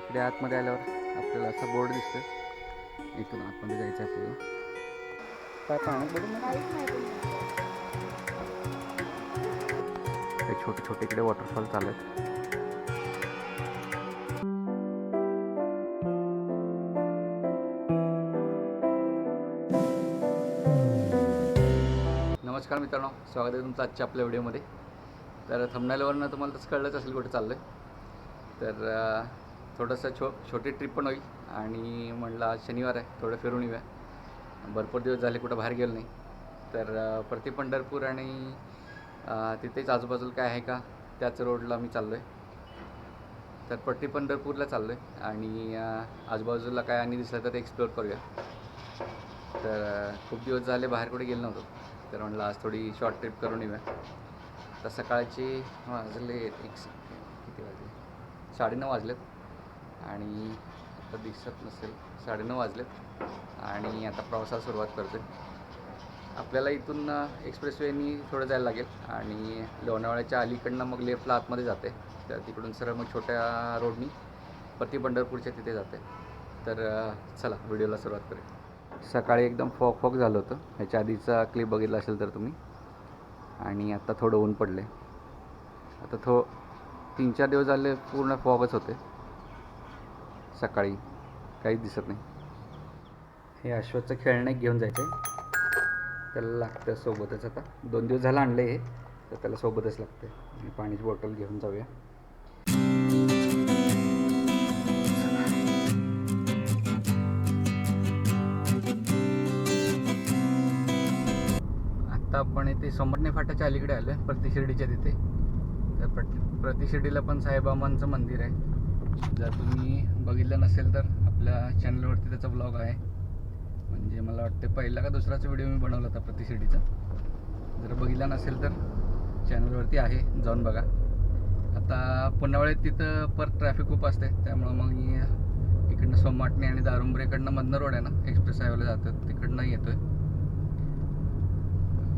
इकडे आतमध्ये आल्यावर आपल्याला असा बोर्ड दिसतो इथून आतमध्ये जायचं आहे आपल्याला. काय पाण्यात ते छोटे छोटे इकडे वॉटरफॉल चालत नमस्कार मित्रांनो स्वागत आहे तुमचं आजच्या आपल्या व्हिडिओमध्ये तर थंबनाईलवरनं तुम्हाला तसं कळलंच असेल कुठे चाललं आहे तर थोडंसं छो छोटी ट्रिप पण होईल. आणि म्हणलं आज शनिवार आहे थोडं फिरून येऊया. भरपूर दिवस झाले कुठं बाहेर गेलो नाही. तर प्रति पंढरपूर आणि तिथेच आजूबाजूला काय आहे का त्याच रोडला मी चाललो आहे तर पट्टी पंढरपूरला चाललो आहे आणि आजूबाजूला काय आणि दिसलं तर एक्सप्लोअर करूया. तर खूप दिवस झाले बाहेर कुठे गेलो नव्हतो. तर म्हणलं आज थोडी शॉर्ट ट्रिप करून येऊया. तर सकाळची वाजले एक किती वाजले? साडेनऊ वाजलेत. आणि आता दिसत नसेल. साडेनऊ वाजलेत. आणि आता प्रवासाला सुरुवात करतो आपल्याला इथून एक्सप्रेसवेनी थोडं जायला लागेल. आणि लोणावळ्याच्या अलीकडनं मग लेफ्टला आतमध्ये जाते. तर तिकडून सरळ मग छोट्या रोडनी प्रति पंढरपूरच्या तिथे जाते. तर चला व्हिडिओला सुरुवात करूया. सकाळी एकदम फॉग फॉग झालं होतं. ह्याच्या आधीचा क्लिप बघितला असेल तर तुम्ही. आणि आत्ता थोडं ऊन पडले आता थो तीन चार दिवस झाले पूर्ण फॉगच होते सकाळी. काहीच दिसत नाही. हे अश्वथचं खेळणं एक घेऊन जायचं आहे त्याला लागतं सोबतच आता. दोन दिवस झालं आणलं हे तर त्याला सोबतच लागते आणि पाण्याची बॉटल घेऊन जाऊया. आत्ता आपण इथे सोमरणे फाट्याच्या अलीकडे आलो आहे प्रतिशिर्डीच्या तिथे. तर प्रतिशिर्डीला पण साईबाबांचं मंदिर आहे. जर तुम्ही बघितलं नसेल तर आपल्या चॅनलवरती त्याचा ब्लॉग आहे. म्हणजे मला वाटतं पहिला का दुसराचा व्हिडिओ मी बनवला होता प्रतिशिर्डीचा जर बघितला नसेल तर चॅनलवरती आहे जाऊन बघा. आता पुण्यावळ्यात तिथं परत ट्रॅफिक खूप असते त्यामुळं मग मी इकडनं सोमाटणे आणि दारुंबरेकडनं मधनं रोड आहे ना एक्सप्रेस हायवेला जातात तिकडनं येतोय.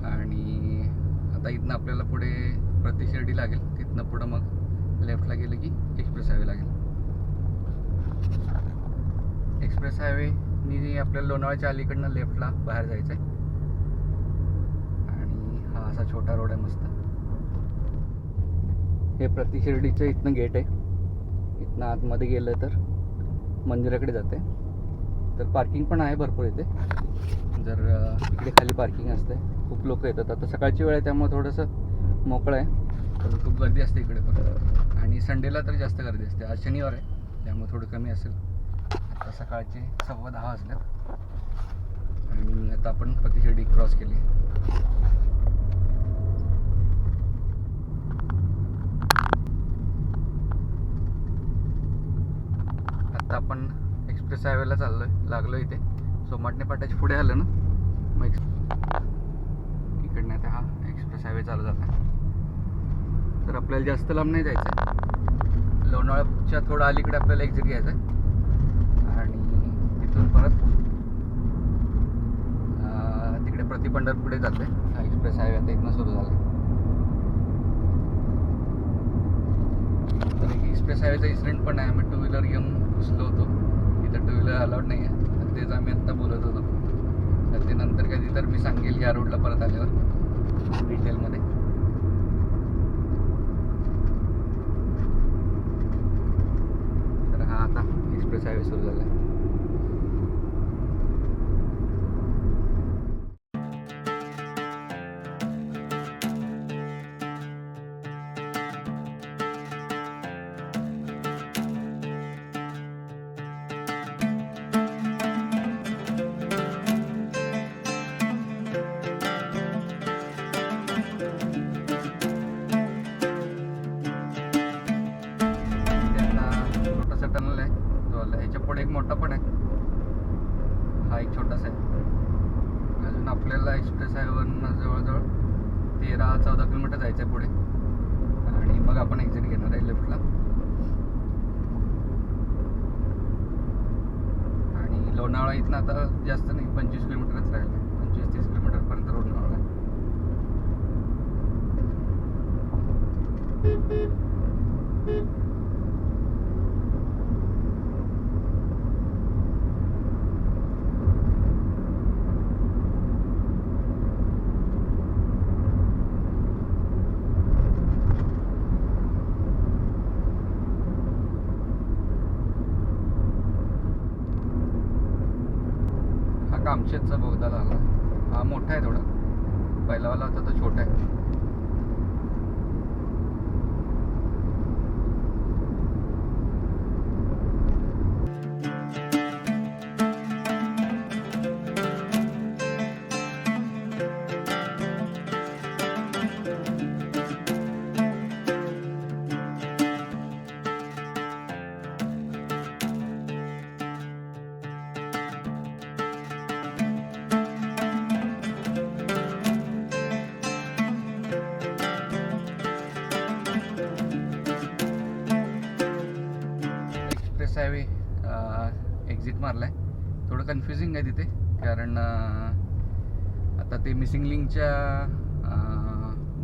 आणि आता इथनं आपल्याला पुढे प्रतिशिर्डी लागेल. तिथनं पुढं मग लेफ्टला गेलं की एक्सप्रेस हायवे लागेल. एक्सप्रेस हायवेनी आपल्याला लोणावळ्याच्या अलीकडनं लेफ्टला बाहेर जायचं आहे आणि हा असा छोटा रोड आहे मस्त. हे प्रतिशिर्डीचं इथनं गेट आहे. इथनं आतमध्ये गेलं तर मंदिराकडे जाते. तर पार्किंग पण आहे भरपूर इथे. जर इकडे खाली पार्किंग असते खूप लोक येतात. आता सकाळची वेळ आहे त्यामुळे थोडंसं मोकळं आहे. खूप गर्दी असते इकडे पण. आणि संडेला तर जास्त गर्दी असते. आज शनिवार आहे. त्यामुळे थोडं कमी असेल. आता सकाळचे सव्वा दहा वाजल्यात आणि आता आपण प्रतिशिर्डी क्रॉस केली. आता आपण एक्सप्रेस हायवेला चाललो आहे लागलो इथे. सोमाटणे पाट्याच्या पुढे आलं ना मग एक्स इकडनं आता हा एक्सप्रेस हायवे चालू झाला. तर आपल्याला जास्त लांब नाही जायचं आहे लोणावळ्याच्या थोडं अलीकडे आपल्याला एक्झिट घ्यायचं आहे आणि तिथून परत तिकडे प्रति पंढरपुढे जाते हा एक्सप्रेस हायवे आता इथनं सुरू झाला तर एक एक्सप्रेस हायवेचा इन्सिडेंट पण आहे. आम्ही टू व्हीलर घेऊन घुसलो होतो. इथं टू व्हीलर अलाउड नाही आहे तर तेच आम्ही आत्ता बोलत होतो. तर ते नंतर कधी तर मी सांगेल या रोडला परत आल्यावर डिटेलमध्ये तर हा आता प्रचार सुरू झाला. आहे Thank you. एक्झिट मारला आहे थोडं कन्फ्युजिंग आहे तिथे कारण आता ते मिसिंग लिंकच्या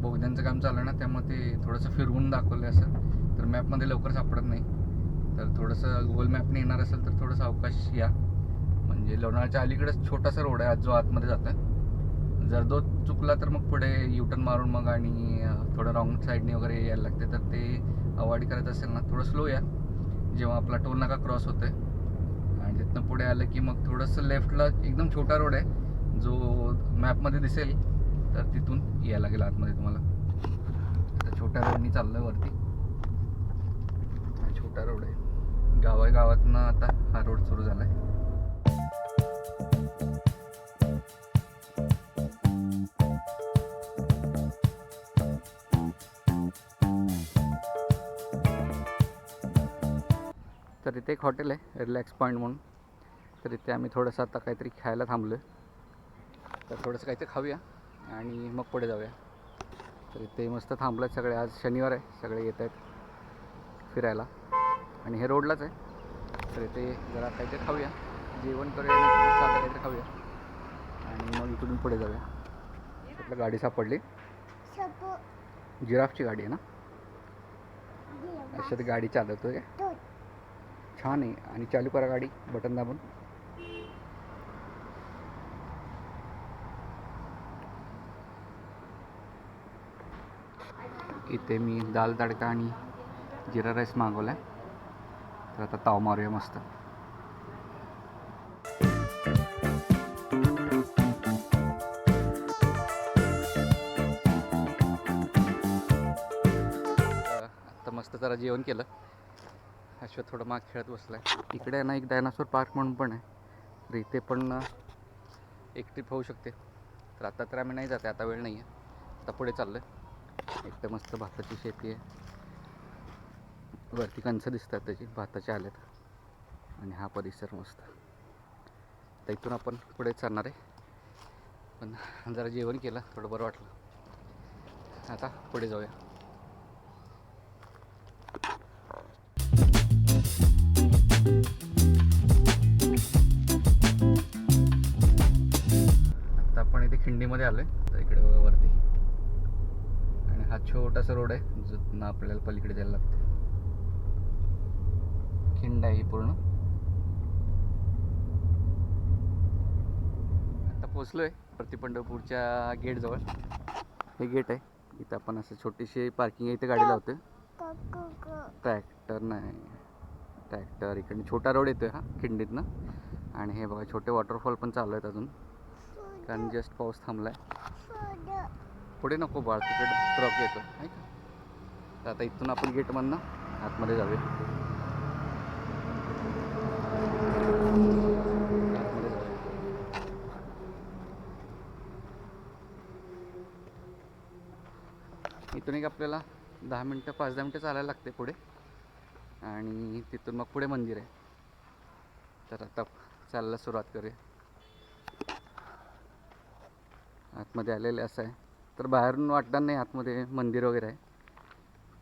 बोगद्यांचं काम चालू आहे ना त्यामुळे ते थोडंसं फिरवून दाखवलं आहे असं. तर मॅपमध्ये लवकर सापडत नाही. तर थोडंसं गुगल मॅपने येणार असेल तर थोडंसं अवकाश या. म्हणजे लोणावळ्याच्या अलीकडेच छोटासा रोड आहे आज जो आतमध्ये जातो आहे जर तो चुकला तर मग पुढे युटर्न मारून मग आणि थोडं रॉंग साईडने वगैरे यायला लागते. तर ते अवॉइड करायचं असेल ना थोडं स्लो या. जेव्हा आपला टोल नाका क्रॉस आहे इथनं पुढे आलं की मग थोडंसं लेफ्टला एकदम छोटा रोड आहे. जो मॅपमध्ये दिसेल तर तिथून यायला लागेल आतमध्ये तुम्हाला. आता छोट्या रोडनी चाललं वरती. हा छोटा रोड आहे. गावा गावातनं आता हा रोड सुरू झाला आहे तर इथे एक हॉटेल आहे रिलॅक्स पॉईंट म्हणून. तर इथे आम्ही थोडंसं आता काहीतरी खायला थांबलो आहे तर थोडंसं काहीतरी खाऊया आणि मग पुढे जाऊया. तर इथे मस्त थांबलं आहे सगळे. आज शनिवार आहे. सगळे येत आहेत फिरायला. आणि हे रोडलाच आहे. तर इथे जरा काहीतरी खाऊया. जेवण करूया साधं काहीतरी खाऊया. आणि मग इकडून पुढे जाऊया. आपल्या गाडी सापडली. जिराफची गाडी आहे ना? अशा गाडी चालवतोय. छान आहे. आणि चालू करा गाडी. बटन दाबून. इथे मी दाल तडका आणि जिरा राईस मागवला आहे तर आता ताव मारूया मस्त. आता मस्त जरा जेवण केलं. अश्व थोडं माग खेळत बसलाय. इकडे आहे ना एक डायनासोर पार्क म्हणून पण आहे. तर इथे पण एक ट्रिप होऊ शकते. तर आता तर आम्ही नाही जाते आता वेळ नाही आहे आता पुढे चाललं आहे एक तर मस्त भाताची शेती आहे. वरती कणसं दिसतात त्याची भाताच्या आल्यात. आणि हा परिसर मस्त. तर इथून आपण पुढे चालणार आहे. पण जरा जेवण केलं थोडं बरं वाटलं. आता पुढे जाऊया. आता आपण इथे खिंडीमध्ये आलो आहे तर इकडे हा छोटासा रोड आहे जिथनं आपल्याला पलीकडे जायला लागते खिंड आहे ही पूर्ण. आता पोचलो आहे प्रति पंढरपूरच्या गेटजवळ. हे गेट आहे. इथं आपण असं छोटीशी पार्किंग आहे इथे गाडी लावतोय. ट्रॅक्टर नाही. ट्रॅक्टर इकडे छोटा रोड येतोय हा खिंडीतनं. आणि हे बघा छोटे वॉटरफॉल पण चालू आहेत अजून. कारण जस्ट पाऊस थांबलाय. पुढे नको बाळ तिकडे ट्रक येतो आहे का? तर आता इथून आपण गेटमधनं आतमध्ये जाऊया. आतमध्ये जाऊया. इथून एक आपल्याला दहा मिनटं पाच दहा मिनटं चालायला लागते पुढे. आणि तिथून मग पुढे मंदिर आहे. तर आता चालायला सुरुवात करूया. आतमध्ये आलेले असं आहे. तर बाहेरून वाटणार नाही आतमध्ये मंदिर वगैरे आहे.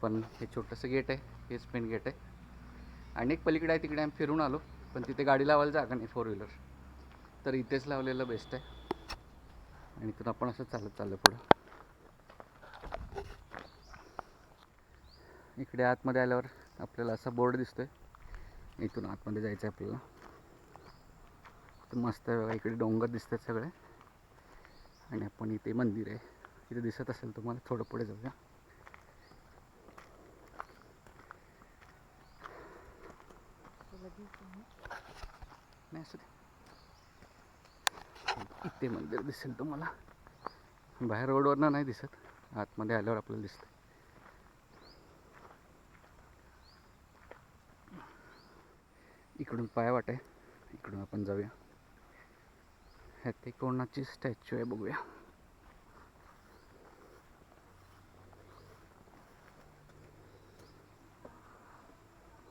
पण हे छोटंसं गेट आहे हेच मेन गेट आहे. आणि एक पलीकडे आहे तिकडे आम्ही फिरून आलो. पण तिथे गाडी लावायला जागा नाही फोर व्हीलर तर इथेच लावलेलं बेस्ट आहे. आणि इथून आपण असं चालत चाललं पुढं. इकडे आतमध्ये आल्यावर आपल्याला असा बोर्ड दिसतोय. इथून आतमध्ये जायचं आहे आपल्याला. तर मस्त आहे बघा इकडे डोंगर दिसतात सगळे. आणि आपण इथे मंदिर आहे. इथे दिसत असेल तुम्हाला थोडं पुढे जाऊया. नाही असू इथे मंदिर दिसेल तुम्हाला. बाहेर रोडवरनं नाही दिसत. आतमध्ये आल्यावर आपल्याला दिसतं इकडून पाया वाट. आहे इकडून आपण जाऊया. ह्यात ते कोणाची स्टॅच्यू आहे बघूया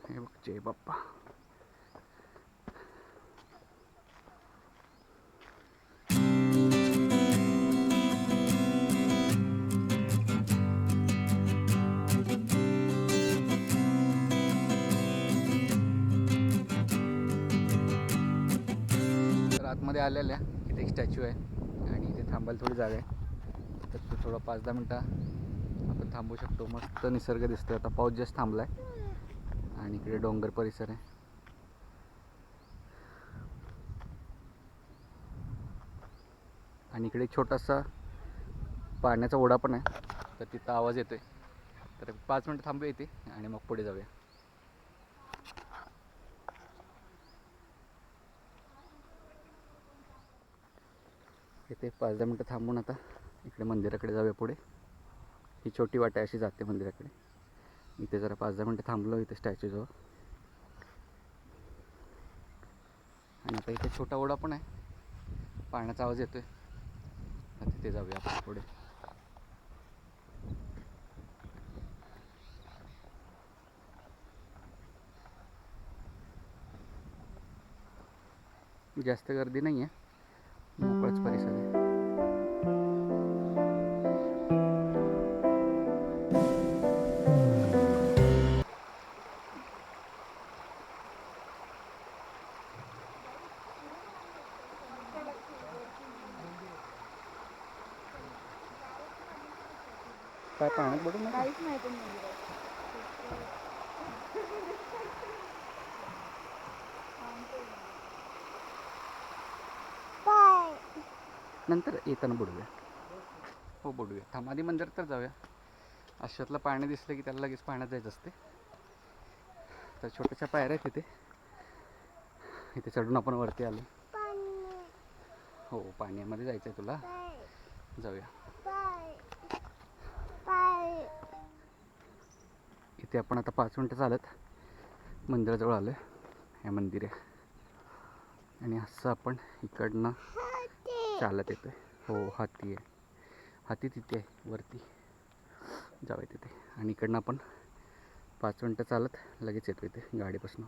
हे बघ जय बाप्पा आतमध्ये आलेल्या इथे एक स्टॅच्यू आहे आणि इथे थांबायला थोडी जागा आहे. तर थोडं पाच दहा मिनटं आपण थांबू शकतो. मस्त निसर्ग दिसतोय. आता पाऊस जस्ट थांबला आहे आणि इकडे डोंगर परिसर आहे. आणि इकडे छोटासा पाण्याचा ओढा पण आहे. तर तिथं आवाज येतोय. तर पाच मिनटं थांबूया इथे आणि मग पुढे जाऊया. इथे पाच दहा मिनटं थांबून आता इकडे मंदिराकडे जाऊया पुढे. ही छोटी वाट आहे अशी जाते मंदिराकडे. इथे जरा पाच दहा मिनटं थांबलो इथे स्टॅच्यूजवळ आणि आता इथे छोटा ओढा पण आहे. पाण्याचा आवाज येतोय. तिथे जाऊया आपण पुढे. जास्त गर्दी नाही आहे मोकळाच परिसर आहे. काय पाण्यात बघून नका. काहीच नाही पण. नंतर येताना बुडूया हो बुडूया आधी मंदिर तर जाऊया. अशातलं पाणी दिसलं की त्याला लगेच पाण्यात जायचं असते. तर छोट्याशा पायऱ्या आहेत तिथे इथे चढून आपण वरती आलो. हो पाण्यामध्ये जायचं आहे तुला जाऊया. ते आपण आता पाच मिनटं चालत मंदिराजवळ आलो आहे हे मंदिर आहे. आणि असं आपण इकडनं चालत येतोय. हो हाती आहे. हाती तिथे आहे वरती. जाऊया तिथे. आणि इकडनं आपण पाच मिनटं चालत लगेच येतो इथे गाडीपासून.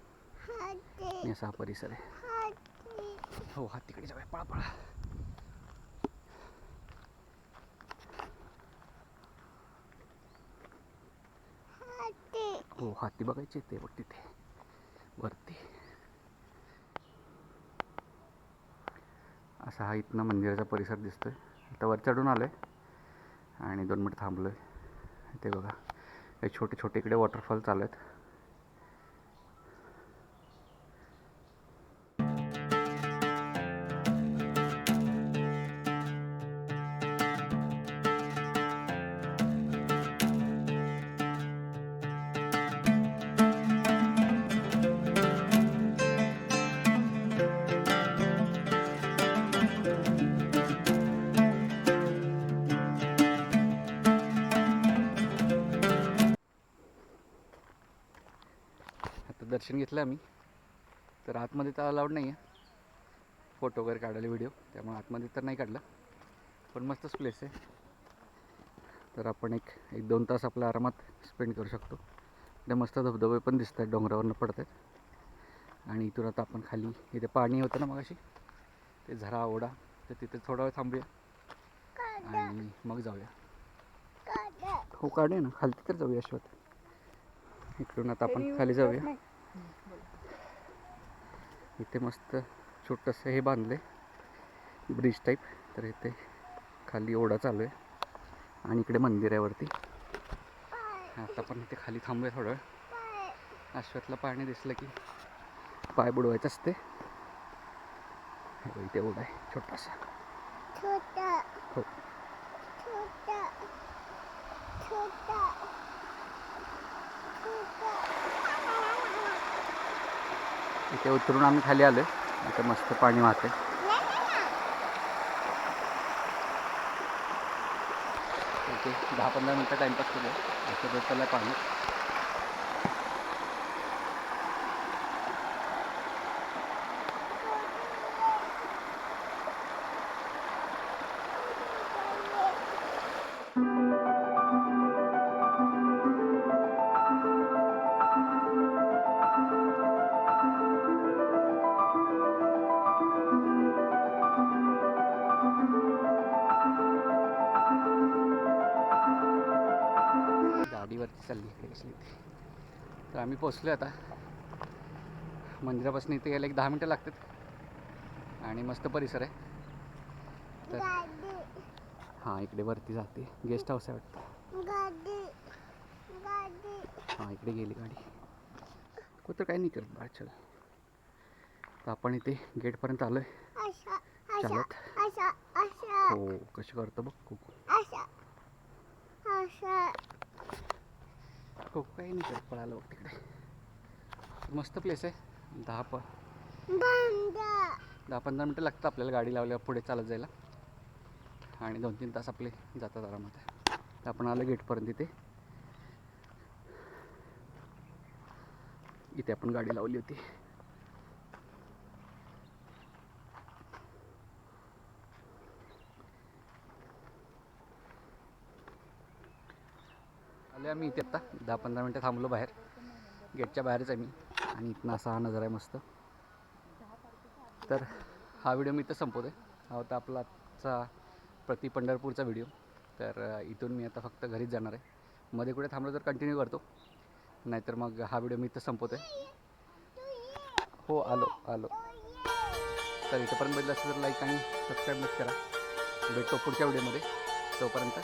आणि असा हा परिसर आहे. हो हात तिकडे जाऊया. पळा पळा. हो हाती बघायचे ते बघ तिथे वरती. असा हा इथनं मंदिराचा परिसर दिसतोय. आता वर चढून आलो आहे आणि दोन मिनिट थांबलो आहे ते बघा. हे छोटे छोटे इकडे वॉटरफॉल चालू आहेत. दर्शन घेतलं आम्ही. तर आतमध्ये तर अलाउड नाही आहे फोटो वगैरे काढायला व्हिडिओ त्यामुळे आतमध्ये तर नाही काढला. पण मस्तच प्लेस आहे. तर आपण एक एक दोन तास आपल्या आरामात स्पेंड करू शकतो. इथे मस्त धबधबे पण दिसत आहेत डोंगरावरनं पडत आहेत आणि इथून आता आपण खाली इथे पाणी होतं ना मगाशी. ते झरा ओढा तर तिथे थोडा वेळ थांबूया. आणि मग जाऊया. हो काढे ना. खाली तर जाऊया अश्वत. इकडून आता आपण खाली जाऊया. इथे मस्त छोटंसं हे बांधलं आहे ब्रिज टाईप तर इथे खाली ओढा चालू आहे. आणि इकडे मंदिर आहे वरती. आता पण इथे खाली थांबूया थोडं अश्वतला पाणी दिसलं की पाय बुडवायचं असते. हो, इथे ओढा आहे छोटासा. तिथे उतरून आम्ही खाली आलो आता मस्त पाणी वाहते ओके दहा पंधरा मिनटं टाईमपास केलं असं भेटलं पाणी. पोचलो आता. मंदिरापासून इथे यायला एक दहा मिनटं लागतात. आणि मस्त परिसर आहे. तर हां इकडे वरती जाते. गेस्ट हाऊस आहे वाटतं. हां इकडे गेली गाडी. कुठं काही नाही करत बाळ चल. तर आपण इथे गेटपर्यंत आलो आहे चालत. हो कशी करतो बघ कुकू कुकू काही नाही करत पळालं बघ तिकडे. मस्त प्लेस आहे. दहा प दहा पंधरा मिनटं लागतात आपल्याला गाडी लावल्यावर पुढे चालत जायला. आणि दोन तीन तास आपले जातात आरामात. तर आपण आलो गेटपर्यंत इथे. इथे आपण गाडी लावली होती. आले आम्ही इथे आत्ता दहा पंधरा मिनटं थांबलो बाहेर. गेटच्या बाहेरच आहे मी. आणि इथनं असा हा नजारा आहे मस्त. तर हा व्हिडिओ मी इथं संपवतो हा होता आपला आजचा प्रति पंढरपूरचा व्हिडिओ. तर इथून मी आता फक्त घरीच जाणार आहे. मध्ये कुठे थांबलो तर कंटिन्यू करतो. नाहीतर मग हा व्हिडिओ मी इथं संपवतो आहे हो आलो आलो. तर इथंपर्यंत बघितलं असेल तर लाईक आणि सबस्क्राईब नक्की करा. भेटतो पुढच्या व्हिडिओमध्ये. तोपर्यंत